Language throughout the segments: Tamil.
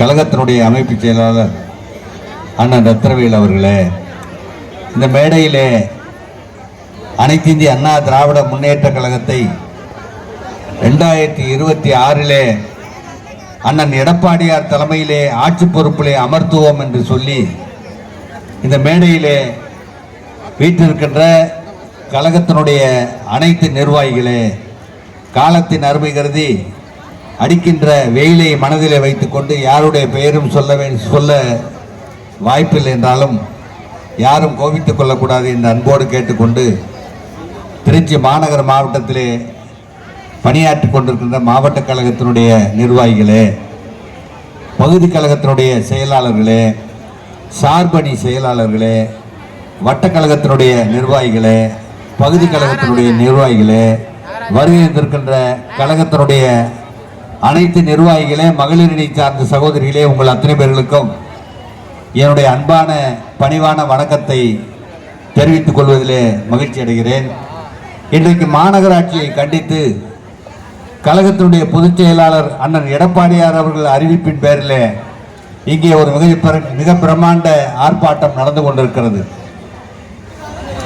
கழகத்தினுடைய அமைப்பு செயலாளர் அண்ணன் ரத்னவேல் அவர்களே இந்த மேடையிலே அனைத்து இந்திய அண்ணா திராவிட முன்னேற்ற கழகத்தை ரெண்டாயிரத்தி இருபத்தி ஆறிலே அண்ணன் எடப்பாடியார் தலைமையிலே ஆட்சி பொறுப்பிலே அமர்த்துவோம் என்று சொல்லி இந்த மேடையிலே வீட்டிருக்கின்ற கழகத்தினுடைய அனைத்து நிர்வாகிகளே காலத்தின் அருமை கருதி அடிக்கின்ற வெயிலை மனதிலே வைத்துக்கொண்டு யாருடைய பெயரும் சொல்ல சொல்ல வாய்ப்பில்லை என்றாலும் யாரும் கோபித்துக் கொள்ளக்கூடாது என்று அன்போடு கேட்டுக்கொண்டு திருச்சி மாநகர மாவட்டத்திலே பணியாற்றி கொண்டிருக்கின்ற மாவட்ட கழகத்தினுடைய நிர்வாகிகளே பகுதி கழகத்தினுடைய செயலாளர்களே சார்பணி செயலாளர்களே வட்டக்கழகத்தினுடைய நிர்வாகிகளே பகுதி கழகத்தினுடைய நிர்வாகிகளே வருகை இருக்கின்ற கழகத்தினுடைய அனைத்து நிர்வாகிகளே மகளிரணி சார்ந்த சகோதரிகளே உங்கள் அத்தனை பேர்களுக்கும் என்னுடைய அன்பான பணிவான வணக்கத்தை தெரிவித்துக் கொள்வதிலே மகிழ்ச்சி அடைகிறேன். இன்றைக்கு மாநகராட்சியை கண்டித்து கழகத்தினுடைய பொதுச் செயலாளர் அண்ணன் எடப்பாடியார் அவர்கள் அறிவிப்பின் பேரில் இங்கே ஒரு மிக மிக பிரமாண்ட ஆர்ப்பாட்டம் நடந்து கொண்டிருக்கிறது.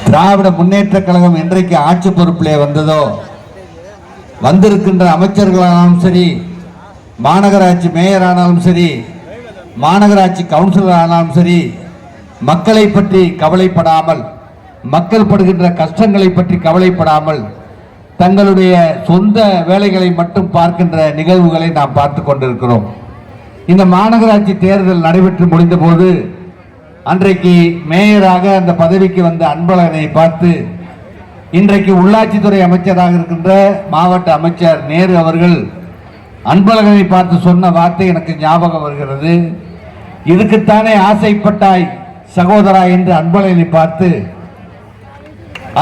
திராவிட முன்னேற்ற கழகம் என்றைக்கு ஆட்சி பொறுப்பிலே வந்ததோ வந்திருக்கின்ற அமைச்சர்களானாலும் சரி மாநகராட்சி மேயர் ஆனாலும் சரி மாநகராட்சி கவுன்சிலர் ஆனாலும் சரி மக்களை பற்றி கவலைப்படாமல் மக்கள் படுகின்ற கஷ்டங்களை பற்றி கவலைப்படாமல் தங்களுடைய சொந்த வேலைகளை மட்டும் பார்க்கின்ற நிகழ்வுகளை நாம் பார்த்து கொண்டிருக்கிறோம். இந்த மாநகராட்சி தேர்தல் நடைபெற்று முடிந்தபோது அன்றைக்கு மேயராக அந்த பதவிக்கு வந்த அன்பழகனை பார்த்து இன்றைக்கு உள்ளாட்சித்துறை அமைச்சராக இருக்கின்ற மாவட்ட அமைச்சர் நேரு அவர்கள் அன்பழகனை பார்த்து சொன்ன வார்த்தை எனக்கு ஞாபகம் வருகிறது. இதுக்குத்தானே ஆசைப்பட்டாய் சகோதரா என்று அன்பழகனை பார்த்து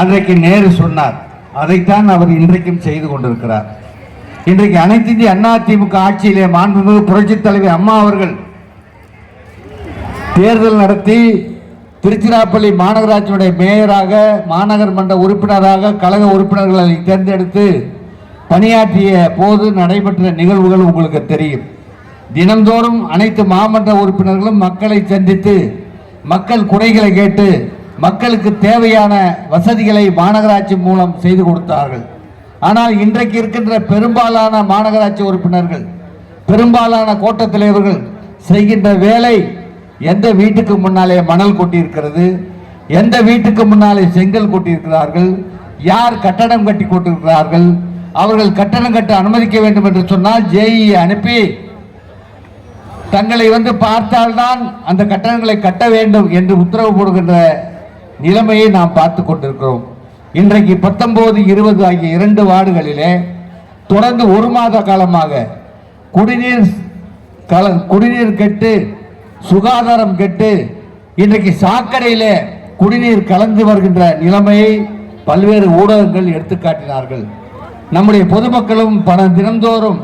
அன்றைக்கு நேரு சொன்னார். அதைத்தான் அவர் இன்றைக்கும் செய்து கொண்டிருக்கிறார். இன்றைக்கு அனைத்து இந்திய அண்ணா திமுக ஆட்சியிலே மாண்புமிகு புரட்சித் தலைவி அம்மா அவர்கள் தேர்தல் நடத்தி திருச்சிராப்பள்ளி மாநகராட்சியுடைய மேயராக மாநகர் மன்ற உறுப்பினராக கழக உறுப்பினர்களை தேர்ந்தெடுத்து பணியாற்றிய போது நடைபெற்ற நிகழ்வுகள் உங்களுக்கு தெரியும். தினந்தோறும் அனைத்து மாமன்ற உறுப்பினர்களும் மக்களை சந்தித்து மக்கள் குறைகளை கேட்டு மக்களுக்கு தேவையான வசதிகளை மாநகராட்சி மூலம் செய்து கொடுத்தார்கள். ஆனால் இன்றைக்கு இருக்கின்ற பெரும்பாலான மாநகராட்சி உறுப்பினர்கள் பெரும்பாலான கோட்ட தலைவர்கள் செய்கின்ற வேலை எந்த வீட்டுக்கு முன்னாலே மணல் கொட்டியிருக்கிறது? எந்த வீட்டுக்கு முன்னாலே செங்கல் கொட்டியிருக்கிறார்கள்? யார் கட்டடம் கட்டி கொண்டிருக்கிறார்கள் அவர்கள் கட்டணம் கட்ட அனுமதிக்க வேண்டும் என்று சொன்னால் ஜேஇ அனுப்பி தங்களை வந்து பார்த்தால்தான் அந்த கட்டணங்களை கட்ட வேண்டும் என்று உத்தரவு போடுகின்ற நிலைமையை நாம் பார்த்து கொண்டிருக்கிறோம். இன்றைக்கு பத்தொன்பது இருபது ஆகிய இரண்டு வார்டுகளிலே தொடர்ந்து ஒரு மாத காலமாக குடிநீர் கல குடிநீர் கட்டு சுகாதாரம் கெட்டு இன்றைக்கு சாக்கடையிலே குடிநீர் கலந்து வருகின்ற நிலைமையை பல்வேறு ஊடகங்கள் எடுத்துக்காட்டினார்கள். நம்முடைய பொதுமக்களும் பல தினந்தோறும்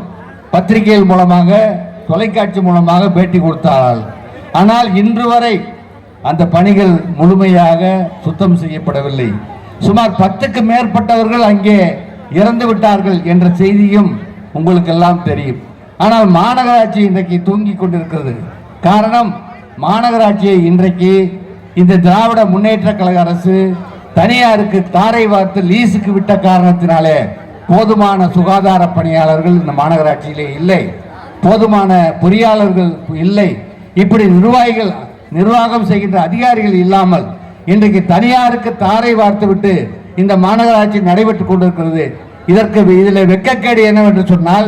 பத்திரிகைகள் மூலமாக தொலைக்காட்சி மூலமாக பேட்டி கொடுத்தார்கள். ஆனால் இன்று வரை அந்த பணிகள் முழுமையாக சுத்தம் செய்யப்படவில்லை. சுமார் பத்துக்கு மேற்பட்டவர்கள் அங்கே இறந்து விட்டார்கள் என்ற செய்தியும் உங்களுக்கெல்லாம் தெரியும். ஆனால் மாநகராட்சி இன்றைக்கு தூங்கி கொண்டிருக்கிறது. காரணம் மாநகராட்சியை இன்றைக்கு இந்த திராவிட முன்னேற்ற கழக அரசு தனியாருக்கு தாரை வார்த்து லீஸுக்கு விட்ட காரணத்தினாலே போதுமான சுகாதார பணியாளர்கள் இந்த மாநகராட்சியிலே இல்லை. போதுமான பொறியாளர்கள் இல்லை. இப்படி நிர்வாகிகள் நிர்வாகம் செய்கின்ற அதிகாரிகள் இல்லாமல் இன்றைக்கு தனியாருக்கு தாரை வார்த்து விட்டு இந்த மாநகராட்சி நடைபெற்றுக் கொண்டிருக்கிறது. இதற்கு இதில் வெட்கக்கேடு என்னவென்று சொன்னால்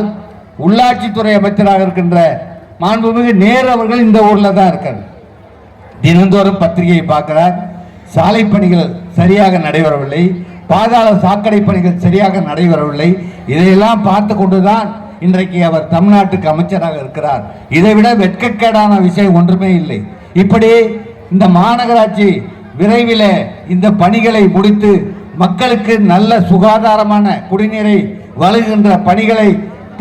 உள்ளாட்சித்துறை அமைச்சராக இருக்கின்ற மாண்புமிகு நேரு அவர்கள் இந்த ஊர்ல தான் இருக்கார். தினந்தோறும் பத்திரிகையை பார்க்கிறார். சாலை பணிகள் சரியாக நடைபெறவில்லை. பாதாள சாக்கடை பணிகள் சரியாக நடைபெறவில்லை. இதையெல்லாம் பார்த்து கொண்டுதான் இன்றைக்கு அவர் தமிழ்நாட்டுக்கு அமைச்சராக இருக்கிறார். இதைவிட வெட்கக்கேடான விஷயம் ஒன்றுமே இல்லை. இப்படி இந்த மாநகராட்சி விரைவில் இந்த பணிகளை முடித்து மக்களுக்கு நல்ல சுகாதாரமான குடிநீரை வழங்குகின்ற பணிகளை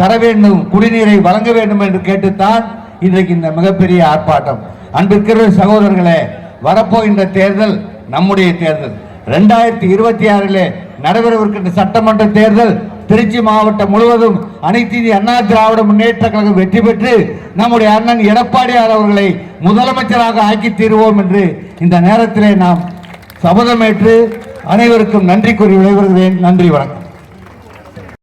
தர வேண்டும் குடிநீரை வழங்க வேண்டும் என்று கேட்டுத்தான் இன்றைக்கு இந்த மிகப்பெரிய ஆர்ப்பாட்டம். அன்பிற்கிற சகோதரர்களே வரப்போகின்ற தேர்தல் நம்முடைய தேர்தல். ரெண்டாயிரத்தி இருபத்தி ஆறிலே நடைபெறவிருக்கின்ற சட்டமன்ற தேர்தல் திருச்சி மாவட்டம் முழுவதும் அனைத்து இந்திய அண்ணா திராவிட முன்னேற்ற கழகம் வெற்றி பெற்று நம்முடைய அண்ணன் எடப்பாடியார் அவர்களை முதலமைச்சராக ஆக்கி தீர்வோம் என்று இந்த நேரத்திலே நாம் சபதமேற்று அனைவருக்கும் நன்றி கூறி விடைபெறுகிறேன். நன்றி வணக்கம்.